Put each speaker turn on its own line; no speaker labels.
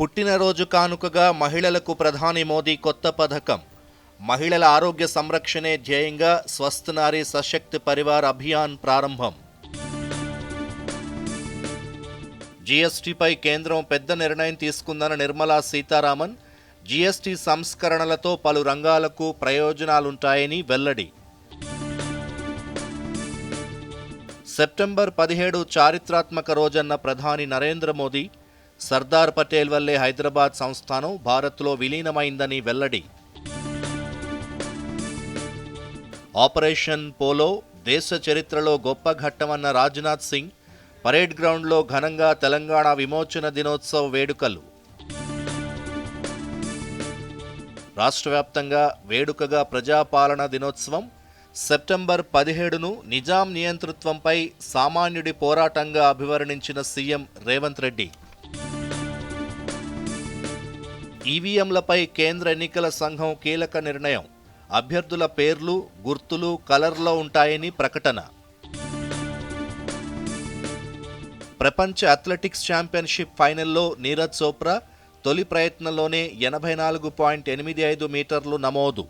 పుట్టినరోజు కానుకగా మహిళలకు ప్రధాని మోదీ కొత్త పథకం. మహిళల ఆరోగ్య సంరక్షణే ధ్యేయంగా స్వస్థ నారీ సశక్తి పరివార్ అభియాన్ ప్రారంభం. జీఎస్టీపై కేంద్రం పెద్ద నిర్ణయం తీసుకుందన్న నిర్మలా సీతారామన్ జీఎస్టీ సంస్కరణలతో పలు రంగాలకు ప్రయోజనాలుంటాయని వెల్లడి. సెప్టెంబర్ పదిహేడు చారిత్రాత్మక రోజన్న ప్రధాని నరేంద్ర మోదీ సర్దార్ పటేల్ వల్లే హైదరాబాద్ సంస్థానం భారత్లో విలీనమైందని వెల్లడి. ఆపరేషన్ పోలో దేశ చరిత్రలో గొప్ప ఘట్టమన్న రాజ్నాథ్ సింగ్ పరేడ్ గ్రౌండ్లో ఘనంగా తెలంగాణ విమోచన దినోత్సవ వేడుకలు. రాష్ట్ర వ్యాప్తంగా వేడుకగా ప్రజాపాలన దినోత్సవం సెప్టెంబర్ పదిహేడును నిజాం నియంతృత్వంపై సామాన్యుడి పోరాటంగా అభివర్ణించిన సీఎం రేవంత్ రెడ్డి. ఈవీఎంలపై కేంద్ర ఎన్నికల సంఘం కీలక నిర్ణయం. అభ్యర్థుల పేర్లు గుర్తులు కలర్లో ఉంటాయని ప్రకటన. ప్రపంచ అథ్లెటిక్స్ ఛాంపియన్షిప్ ఫైనల్లో నీరజ్ చోప్రా తొలి ప్రయత్నంలోనే ఎనభై నాలుగు పాయింట్ ఎనిమిది ఐదు మీటర్లు నమోదు.